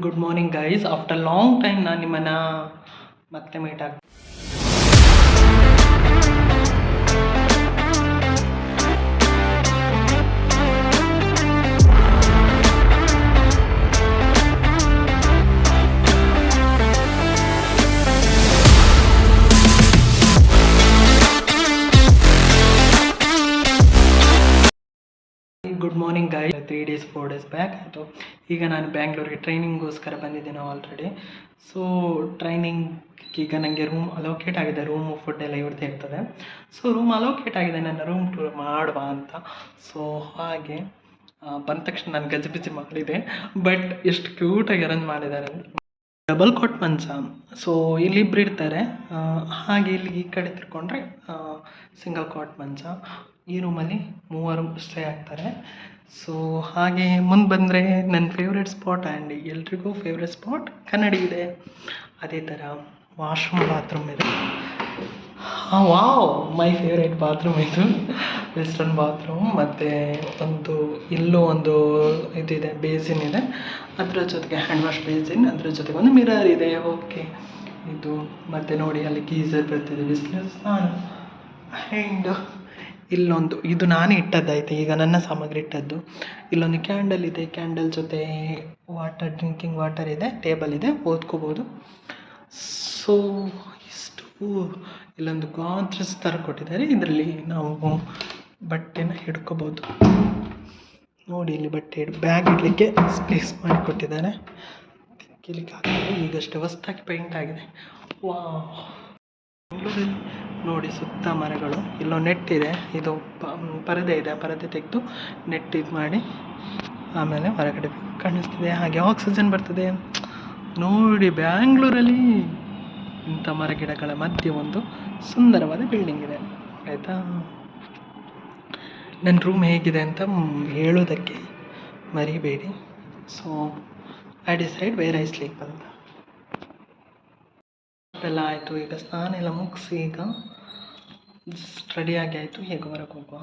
good morning guys after long time ನಾನು ನಿಮ್ಮನ್ನು ಮತ್ತೆ ಮೀಟ್ ಆಗ್ good morning guys three days four days back ಆಯಿತು ಈಗ ನಾನು ಬ್ಯಾಂಗ್ಳೂರಿಗೆ ಟ್ರೈನಿಂಗ್ಗೋಸ್ಕರ ಬಂದಿದ್ದೇನೆ ಆಲ್ರೆಡಿ ಸೊ ಟ್ರೈನಿಂಗ್ ಈಗ ನನಗೆ ರೂಮ್ ಅಲೋಕೇಟ್ ಆಗಿದೆ. ರೂಮು ಫುಡ್ ಎಲ್ಲ ಇವ್ರದ್ದು ಇರ್ತದೆ. ಸೊ ರೂಮ್ ಅಲೋಕೇಟ್ ಆಗಿದೆ. ನನ್ನ ರೂಮ್ ಟೂರ್ ಮಾಡುವ ಅಂತ. ಸೊ ಹಾಗೆ ಬಂದ ತಕ್ಷಣ ನಾನು ಗಜಿಬಿಜಿ ಮಾಡಿದೆ ಬಟ್ ಎಷ್ಟು ಕ್ಯೂಟಾಗಿ ಅರೇಂಜ್ ಮಾಡಿದ್ದಾರೆ. ಡಬಲ್ ಕೋಟ್ ಮಂಚ ಸೊ ಇಲ್ಲಿಬ್ರು ಇರ್ತಾರೆ. ಹಾಗೆ ಇಲ್ಲಿ ಈ ಕಡೆ ತಿರ್ಕೊಂಡ್ರೆ ಸಿಂಗಲ್ ಕೋಟ್ ಮಂಚ ಈ ರೂಮಲ್ಲಿ ಮೂವರು ಸ್ಟೇ ಆಗ್ತಾರೆ. ಸೊ ಹಾಗೆ ಮುಂದೆ ಬಂದರೆ ನನ್ನ ಫೇವ್ರೆಟ್ ಸ್ಪಾಟ್ ಆ್ಯಂಡ್ ಎಲ್ರಿಗೂ ಫೇವ್ರೆಟ್ ಸ್ಪಾಟ್ ಕನ್ನಡಿ ಇದೆ. ಅದೇ ಥರ ವಾಶ್ರೂಮ್ ಬಾತ್ರೂಮ್ ಇದೆ. ವಾವ್. ಮೈ ಫೇವ್ರೇಟ್ ಬಾತ್ರೂಮ್ ಇದು. ವೆಸ್ಟರ್ನ್ ಬಾತ್ರೂಮ್ ಮತ್ತು ಒಂದು, ಇಲ್ಲೂ ಒಂದು ಇದಿದೆ ಬೇಸಿನ್ ಇದೆ. ಅದರ ಜೊತೆಗೆ ಹ್ಯಾಂಡ್ ವಾಶ್ ಬೇಸಿನ್ ಅದರ ಜೊತೆಗೆ ಒಂದು ಮಿರರ್ ಇದೆ. ಓಕೆ ಇದು, ಮತ್ತು ನೋಡಿ ಅಲ್ಲಿ ಗೀಸರ್ ಬರ್ತಿದೆ, ಬಿಸಿಲು ಸ್ನಾನ. ಆ್ಯಂಡ್ ಇಲ್ಲೊಂದು, ಇದು ನಾನೇ ಇಟ್ಟದ್ದಾಯ್ತು. ಈಗ ನನ್ನ ಸಾಮಗ್ರಿ ಇಟ್ಟದ್ದು. ಇಲ್ಲೊಂದು ಕ್ಯಾಂಡಲ್ ಇದೆ. ಕ್ಯಾಂಡಲ್ ಜೊತೆ ವಾಟರ್ ಡ್ರಿಂಕಿಂಗ್ ವಾಟರ್ ಇದೆ. ಟೇಬಲ್ ಇದೆ. ಓದ್ಕೋಬೋದು. ಸೊ ಇಲ್ಲೊಂದು ಗಾಂತ್ರಸ್ ಥರ ಕೊಟ್ಟಿದ್ದಾರೆ. ಇದರಲ್ಲಿ ನಾವು ಬಟ್ಟೆನ ಹಿಡ್ಕೋಬೋದು. ನೋಡಿ, ಇಲ್ಲಿ ಬಟ್ಟೆ ಹಿಡ್, ಬ್ಯಾಗ್ ಇಡಲಿಕ್ಕೆ ಸ್ಪೇಸ್ ಮಾಡಿ ಕೊಟ್ಟಿದ್ದಾರೆ. ತಿಕ್ಕಿಲಿಕ್ಕೆ ಈಗಷ್ಟು ಈಗಷ್ಟೇ ಹೊಸ್ದಾಗಿ ಪೇಂಟ್ ಆಗಿದೆ. ವಾ ಬೆಂಗಳೂರಲ್ಲಿ ನೋಡಿ, ಸುತ್ತ ಮರಗಳು. ಇಲ್ಲೋ ನೆಟ್ ಇದೆ. ಇದು ಪರದೆ ಇದೆ. ಪರದೆ ತೆಗೆದು ನೆಟ್ ಇದು ಮಾಡಿ ಆಮೇಲೆ ಹೊರಗಡೆ ಕಾಣಿಸ್ತಿದೆ. ಹಾಗೆ ಆಕ್ಸಿಜನ್ ಬರ್ತದೆ. ನೋಡಿ, ಬ್ಯಾಂಗ್ಳೂರಲ್ಲಿ ಇಂಥ ಮರಗಿಡಗಳ ಮಧ್ಯೆ ಒಂದು ಸುಂದರವಾದ ಬಿಲ್ಡಿಂಗ್ ಇದೆ. ಆಯಿತಾ? ನನ್ನ ರೂಮ್ ಹೇಗಿದೆ ಅಂತ ಹೇಳೋದಕ್ಕೆ ಮರಿಬೇಡಿ. So I decide where I sleep ಅಂತ. ಎಲ್ಲ ಆಯಿತು, ಈಗ ಸ್ನಾನ ಎಲ್ಲ ಮುಗಿಸಿ ಈಗ ಜಸ್ಟ್ ರೆಡಿಯಾಗಿ ಆಯಿತು, ಹೇಗೆ ಹೊರಗೆ ಹೋಗುವ.